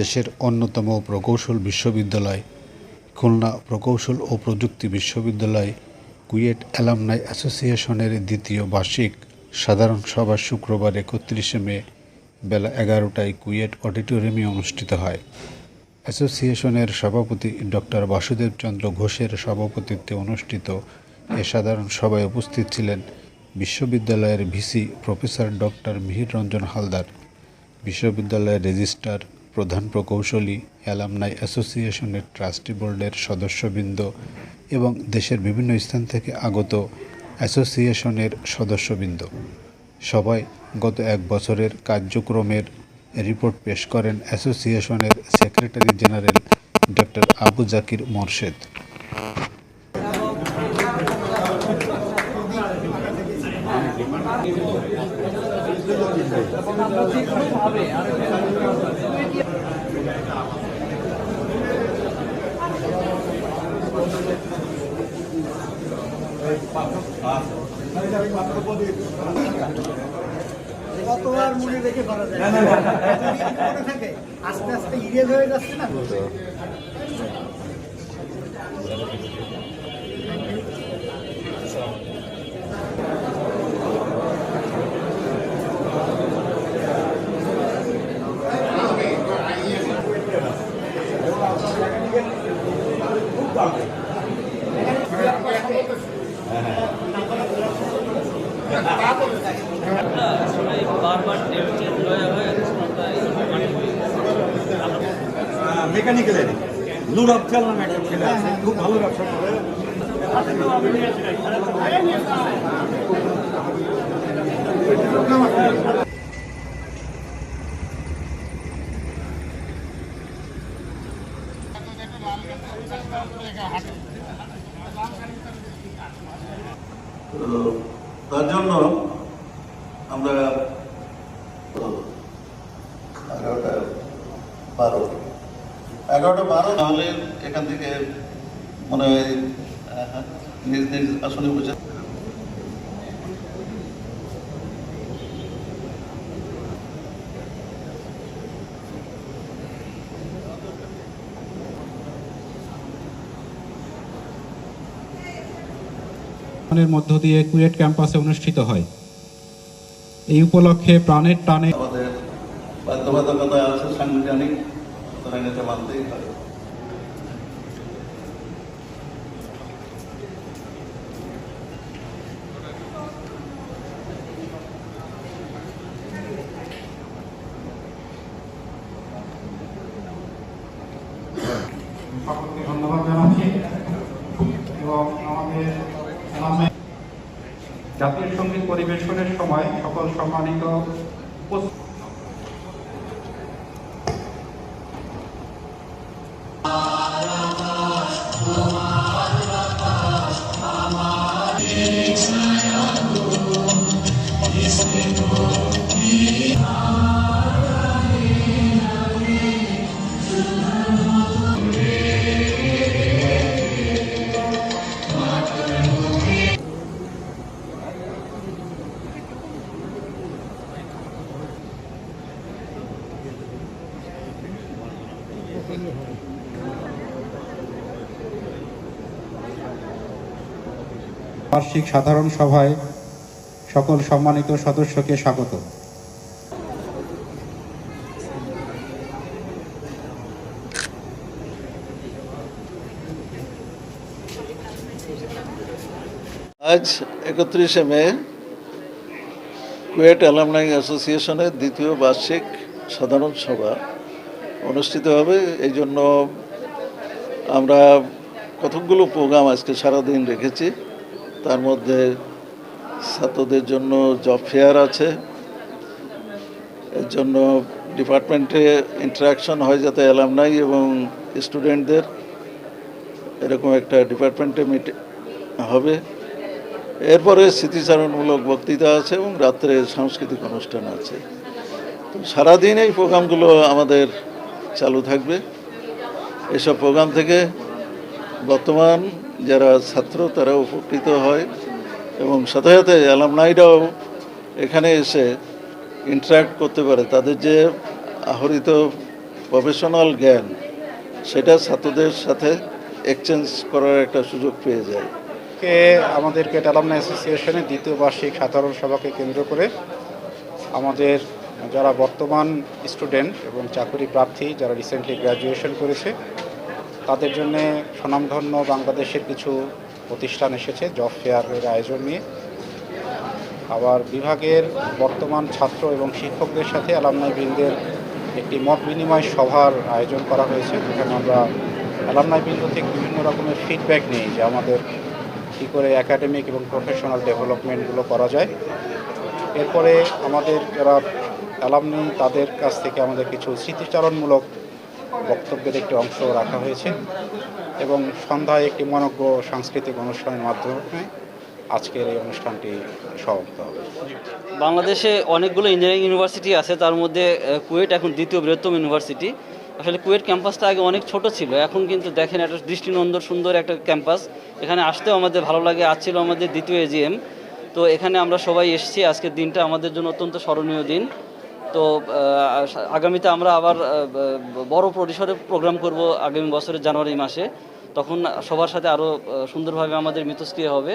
দেশের অন্যতম প্রকৌশল বিশ্ববিদ্যালয়, খুলনা প্রকৌশল ও প্রযুক্তি বিশ্ববিদ্যালয়, কুয়েট অ্যালামনাই অ্যাসোসিয়েশনের দ্বিতীয় বার্ষিক সাধারণ সভা শুক্রবার একত্রিশে মে বেলা এগারোটায় কুয়েট অডিটোরিয়ামে অনুষ্ঠিত হয়। অ্যাসোসিয়েশনের সভাপতি ডক্টর বাসুদেব চন্দ্র ঘোষের সভাপতিত্বে অনুষ্ঠিত এ সাধারণ সভায় উপস্থিত ছিলেন বিশ্ববিদ্যালয়ের VC professor doctor Mihir Ranjan Haldar, বিশ্ববিদ্যালয়ের রেজিস্ট্রার প্রধান প্রকৌশলী, অ্যালামনাই অ্যাসোসিয়েশনের ট্রাস্টি বোর্ডের সদস্যবৃন্দ এবং দেশের বিভিন্ন স্থান থেকে আগত অ্যাসোসিয়েশনের সদস্যবৃন্দ। সবাই গত এক বছরের কার্যক্রমের রিপোর্ট পেশ করেন অ্যাসোসিয়েশনের secretary general doctor Abu Zakir Morshed. কতবার মনে রেখে করা যায়? আস্তে আস্তে ইরেজ হয়ে যাচ্ছে না? আসলে বারবার ডেট চেঞ্জ হয়ে হয়ে মেকানিক্যাল লুর অফ খেলনা ম্যাডাম ছেলে আছে খুব ভালো ব্যবসা করে তো তার জন্য আমরা এগারোটা বারো। এগারোটা বারো? তাহলে এখান থেকে মনে হয় হ্যাঁ, নিজ নিজ আসনে বুঝে মধ্য দিয়ে কুয়েট ক্যাম্পাসে অনুষ্ঠিত হয়। এই উপলক্ষে প্রাণের টানে আমাদের বাধ্যবাধকতা আছে সাংবিধানিক সুতরাং এটা মানতেই সকলকে ধন্যবাদ পরিবেশনের সময় সকল সম্মানিত বার্ষিক সাধারণ সভায় সকল সম্মানিত সদস্যকে স্বাগত। আজ একত্রিশে মে কুয়েট অ্যালামনাই অ্যাসোসিয়েশনের দ্বিতীয় বার্ষিক সাধারণ সভা অনুষ্ঠিত হবে। এই জন্য আমরা কতকগুলো প্রোগ্রাম আজকে সারাদিন রেখেছি। তার মধ্যে ছাত্রদের জন্য জব ফেয়ার আছে। এর জন্য ডিপার্টমেন্টে ইন্টারাকশন হয় যাতে অ্যালামনাই এবং স্টুডেন্টদের এরকম একটা ডিপার্টমেন্টে মিটিং হবে। এরপরে স্মৃতিচারণমূলক বক্তৃতা আছে এবং রাত্রে সাংস্কৃতিক অনুষ্ঠান আছে। তো সারাদিন এই প্রোগ্রামগুলো আমাদের চালু থাকবে। এসব প্রোগ্রাম থেকে বর্তমান যারা ছাত্র, তারা উপকৃত হয় এবং সাথে সাথে অ্যালামনাইরাও এখানে এসে ইন্টারাক্ট করতে পারে। তাদের যে আহরিত প্রফেশনাল জ্ঞান, সেটা ছাত্রদের সাথে এক্সচেঞ্জ করার একটা সুযোগ পেয়ে যায়। কে আমাদের কেট অ্যালামনাই অ্যাসোসিয়েশনের দ্বিতীয় বার্ষিক সাধারণ সভাকে কেন্দ্র করে আমাদের যারা বর্তমান স্টুডেন্ট এবং চাকরি প্রার্থী যারা রিসেন্টলি গ্র্যাজুয়েশন করেছে তাদের জন্য স্বনামধন্য বাংলাদেশের কিছু প্রতিষ্ঠান এসেছে, জব ফেয়ারের আয়োজন নিয়ে। আবার বিভাগের বর্তমান ছাত্র এবং শিক্ষকদের সাথে অ্যালামনাই বৃন্দের একটি মত বিনিময় সভার আয়োজন করা হয়েছে। যেখানে আমরা অ্যালামনাই বৃন্দ থেকে বিভিন্ন রকমের ফিডব্যাক নিই যে আমাদের কী করে একাডেমিক এবং প্রফেশনাল ডেভেলপমেন্টগুলো করা যায়। এরপরে আমাদের যারা অ্যালামনি তাদের কাছ থেকে আমাদের কিছু স্মৃতিচারণমূলক বক্তব্যের একটি অংশ রাখা হয়েছে এবং সন্ধ্যায় একটি মনজ্ঞ সাংস্কৃতিক অনুষ্ঠানের মাধ্যমে আজকের এই অনুষ্ঠানটি সমাপ্ত হবে। বাংলাদেশে অনেকগুলো ইঞ্জিনিয়ারিং ইউনিভার্সিটি আছে, তার মধ্যে কুয়েট এখন দ্বিতীয় বৃহত্তম ইউনিভার্সিটি। আসলে কুয়েট ক্যাম্পাসটা আগে অনেক ছোট ছিল, এখন কিন্তু দেখেন একটা দৃষ্টিনন্দন সুন্দর একটা ক্যাম্পাস। এখানে আসতেও আমাদের ভালো লাগে, আজ ছিল আমাদের দ্বিতীয় এজিএম। তো এখানে আমরা সবাই এসেছি, আজকের দিনটা আমাদের জন্য অত্যন্ত স্মরণীয় দিন। তো আগামীতে আমরা আবার বড় পরিসরে প্রোগ্রাম করব আগামী বছরের জানুয়ারি মাসে। তখন সবার সাথে আরও সুন্দরভাবে আমাদের মিথস্ক্রিয়া হবে।